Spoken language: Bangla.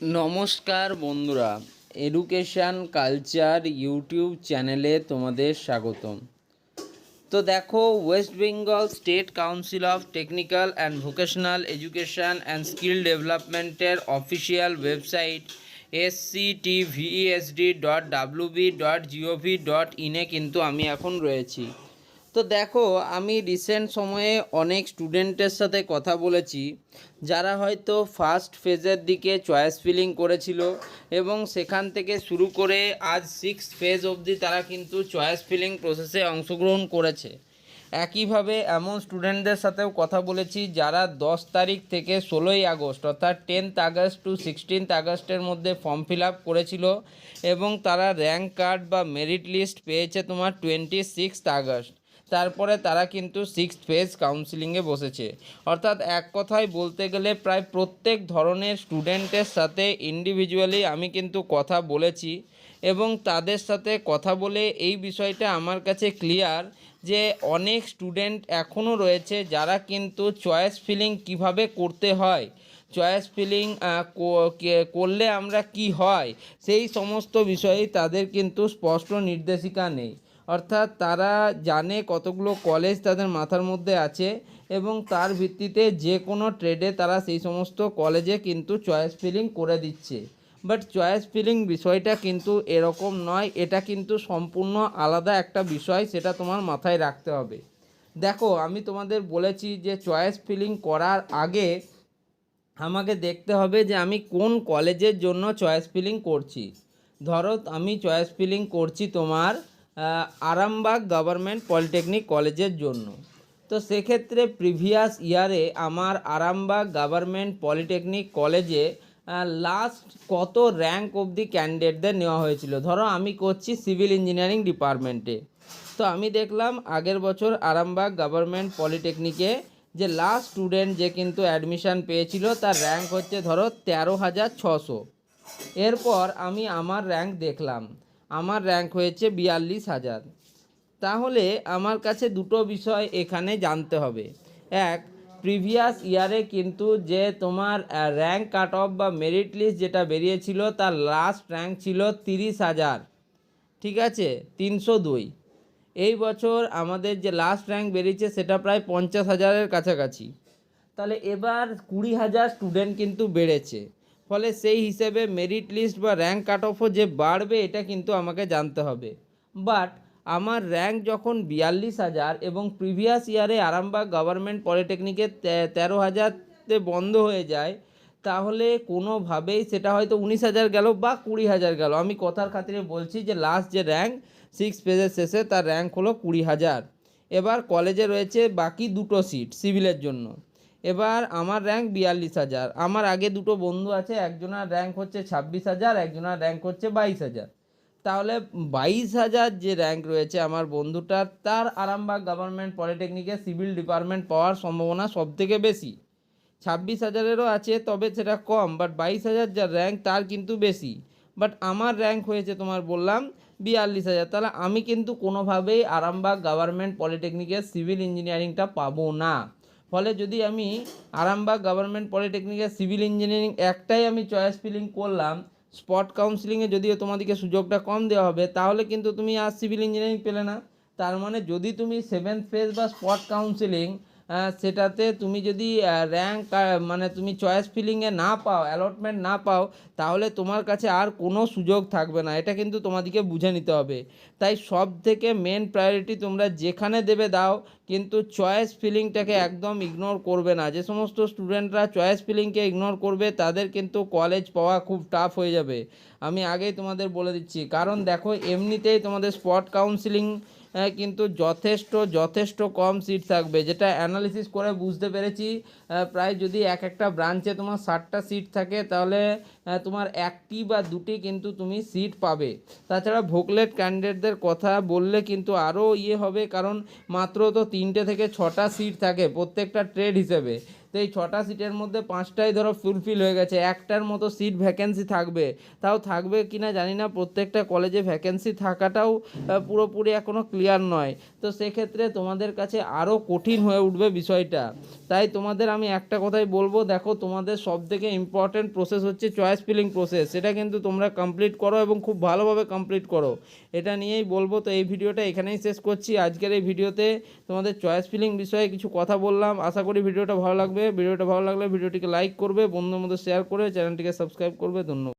নমস্কার বন্ধুরা এডুকেশান কালচার ইউটিউব চ্যানেলে তোমাদের স্বাগতম। তো দেখো West Bengal State Council of Technical and Vocational Education and Skill ডেভেলপমেন্টের official website S C T VSD dot WB dot GOV dot ইনে কিন্তু আমি এখন রয়েছি। তো দেখো, আমি রিসেন্ট সময়ে অনেক স্টুডেন্টের সাথে কথা বলেছি, যারা হয়তো ফার্স্ট ফেজের দিকে চয়েস ফিলিং করেছিল এবং সেখান থেকে শুরু করে আজ সিক্স ফেজ অবধি তারা কিন্তু চয়েস ফিলিং প্রসেসে অংশগ্রহণ করেছে। একইভাবে এমন স্টুডেন্টদের সাথেও কথা বলেছি, যারা দশ তারিখ থেকে ষোলোই আগস্ট, অর্থাৎ টেন্থ আগস্ট টু সিক্সটিন্থ আগস্টের মধ্যে ফর্ম ফিল আপ করেছিল এবং তারা র্যাঙ্ক কার্ড বা মেরিট লিস্ট পেয়েছে তোমার টোয়েন্টি সিক্সথ আগস্ট। তারপরে তারা কিন্তু সিক্স ফেজ কাউন্সিলিংয়ে বসেছে। অর্থাৎ এক কথায় বলতে গেলে প্রায় প্রত্যেক ধরনের স্টুডেন্টের সাথে ইন্ডিভিজুয়ালি আমি কিন্তু কথা বলেছি এবং তাদের সাথে কথা বলে এই বিষয়টা আমার কাছে ক্লিয়ার যে অনেক স্টুডেন্ট এখনও রয়েছে যারা কিন্তু চয়েস ফিলিং কীভাবে করতে হয় চয়েস ফিলিং করলে আমরা কি হয়, সেই সমস্ত বিষয়ে তাদের কিন্তু স্পষ্ট নির্দেশিকা নেই। অর্থাৎ তারা জানে কতগুলো কলেজ তাদের মাথার মধ্যে আছে এবং তার ভিত্তিতে যে কোনো ট্রেডে তারা সেই সমস্ত কলেজে কিন্তু চয়েস ফিলিং করে দিচ্ছে। বাট চয়েস ফিলিং বিষয়টা কিন্তু এরকম নয়, এটা কিন্তু সম্পূর্ণ আলাদা একটা বিষয়, সেটা তোমার মাথায় রাখতে হবে। দেখো, আমি তোমাদের বলেছি যে চয়েস ফিলিং করার আগে আমাকে দেখতে হবে যে আমি কোন কলেজের জন্য চয়েস ফিলিং করছি। ধরো, আমি চয়েস ফিলিং করছি তোমার আরামবাগ গভর্নমেন্ট পলিটেকনিক কলেজের জন্য। তো সেক্ষেত্রে প্রিভিয়াস ইয়ারে আমার আরামবাগ গভর্নমেন্ট পলিটেকনিক কলেজে লাস্ট কত র্যাঙ্ক অবধি ক্যান্ডিডেটদের নেওয়া হয়েছিল? ধরো আমি করছি সিভিল ইঞ্জিনিয়ারিং ডিপার্টমেন্টে তো আমি দেখলাম আগের বছর আরামবাগ গভর্নমেন্ট পলিটেকনিকে যে লাস্ট স্টুডেন্ট যে কিন্তু অ্যাডমিশান পেয়েছিল, তার র্যাঙ্ক হচ্ছে ধরো তেরো হাজার ছশো। এরপর আমি আমার র্যাঙ্ক দেখলাম। আমার র্যাঙ্ক হয়েছে বিয়াল্লিশ হাজার। তাহলে আমার কাছে দুটো বিষয় এখানে জানতে হবে। এক প্রিভিয়াস ইয়ারে কিন্তু যে তোমার র্যাঙ্ক কাট অফ বা মেরিট লিস্ট যেটা বেরিয়েছিল, তার লাস্ট র্যাঙ্ক ছিল তিরিশ হাজার। ঠিক আছে? তিনশো দুই। এই বছর আমাদের যে লাস্ট র্যাঙ্ক বেরিয়েছে, সেটা প্রায় পঞ্চাশ হাজারের কাছাকাছি। তাহলে এবার কুড়ি হাজার স্টুডেন্ট কিন্তু বেড়েছে। ফলে সেই হিসেবে মেরিট লিস্ট বা র্যাঙ্ক কাট অফও যে বাড়বে, এটা কিন্তু আমাকে জানতে হবে। বাট আমার র্যাঙ্ক যখন বিয়াল্লিশ হাজার এবং প্রিভিয়াস ইয়ারে আরামবাগ গভর্নমেন্ট পলিটেকনিকে তেরো হাজারতে বন্ধ হয়ে যায়, তাহলে কোনোভাবেই সেটা হয়তো উনিশ হাজার গেল বা কুড়ি হাজার গেল। আমি কথার খাতিরে বলছি যে লাস্ট যে র্যাঙ্ক সিক্স পেজের শেষে তার র্যাঙ্ক হলো কুড়ি হাজার। এবার কলেজে রয়েছে বাকি দুটো সিট সিভিলের জন্য। এবার আমার র্যাঙ্ক বিয়াল্লিশ হাজার। আমার আগে দুটো বন্ধু আছে, একজনের র্যাঙ্ক হচ্ছে ছাব্বিশ হাজার, একজনের র্যাঙ্ক হচ্ছে বাইশ হাজার। তাহলে বাইশ হাজার যে র্যাঙ্ক রয়েছে আমার বন্ধুটার, তার আরামবাগ গভর্নমেন্ট পলিটেকনিকে সিভিল ডিপার্টমেন্ট পাওয়ার সম্ভাবনা সবথেকে বেশি। ছাব্বিশ হাজারেরও আছে, তবে সেটা কম বাট বাইশ হাজার যা র্যাঙ্ক তার কিন্তু বেশি। বাট আমার র্যাঙ্ক হয়েছে তোমার বললাম বিয়াল্লিশ হাজার। তাহলে আমি কিন্তু কোনোভাবেই আরামবাগ গভর্নমেন্ট পলিটেকনিকের সিভিল ইঞ্জিনিয়ারিংটা পাবো না। ফলে যদি আমি আরামবাগ গভর্নমেন্ট পলিটেকনিকের সিভিল ইঞ্জিনিয়ারিং একটাই আমি চয়েস ফিলিং করলাম স্পট কাউন্সিলিংয়ে যদিও তোমাদেরকে সুযোগটা কম দেওয়া হবে, তাহলে কিন্তু তুমি আর সিভিল ইঞ্জিনিয়ারিং পেলে না। তার মানে যদি তুমি সেভেন্থ ফেজ বা স্পট কাউন্সিলিং সেটাতে তুমি যদি র্যাঙ্ক মানে তুমি চয়েস ফিলিংয়ে না পাও অ্যালটমেন্ট না পাও, তাহলে তোমার কাছে আর কোনো সুযোগ থাকবে না। এটা কিন্তু তোমাদেরকে বুঝে নিতে হবে। তাই সব থেকে মেন প্রায়োরিটি তোমরা যেখানে দেবে দাও, কিন্তু চয়েস ফিলিংটাকে একদম ইগনোর করবে না। যে সমস্ত স্টুডেন্টরা চয়েস ফিলিংকে ইগনোর করবে, তাদের কিন্তু কলেজ পাওয়া খুব টাফ হয়ে যাবে। আমি আগেই তোমাদের বলে দিচ্ছি। কারণ দেখো, এমনিতেই তোমাদের স্পট কাউন্সিলিং কিন্তু যথেষ্ট যথেষ্ট কম সিট থাকবে। যেটা অ্যানালিসিস করে বুঝতে পেরেছি প্রায় যদি এক একটা ব্রাঞ্চে তোমার ষাটটা সিট থাকে, তাহলে তোমার একটি বা দুটি কিন্তু তুমি সিট পাবে। তাছাড়া ভোকলেট ক্যান্ডিডেটদের কথা বললে কিন্তু আরও ইয়ে হবে, কারণ মাত্র তো তিনটে থেকে ছটা সিট থাকে প্রত্যেকটা ট্রেড হিসেবে। তো এই ছটা সিটের মধ্যে পাঁচটাই ধরো ফুলফিল হয়ে গেছে। একটার মতো সিট ভ্যাকেন্সি থাকবে। তাও থাকবে কি না জানি না। প্রত্যেকটা কলেজে ভ্যাকেন্সি থাকাটাও পুরোপুরি এখনও ক্লিয়ার নয়। তো সেক্ষেত্রে তোমাদের কাছে আরও কঠিন হয়ে উঠবে বিষয়টা। তাই তোমাদের আমি একটা কথাই বলব। দেখো, তোমাদের সব থেকে ইম্পর্টেন্ট প্রসেস হচ্ছে চয়েস ফিলিং প্রসেস সেটা কিন্তু তোমরা কমপ্লিট করো এবং খুব ভালোভাবে কমপ্লিট করো। এটা নিয়েই বলব। তো এই ভিডিওটা এখানেই শেষ করছি। আজকের এই ভিডিওতে তোমাদের চয়েস ফিলিং বিষয়ে কিছু কথা বললাম। আশা করি ভিডিওটা ভালো লাগবে। ভিডিওটা ভালো লাগলে ভিডিওটিকে লাইক করবে বন্ধুর মধ্যে শেয়ার করে চ্যানেলটিকে সাবস্ক্রাইব করবে। ধন্যবাদ।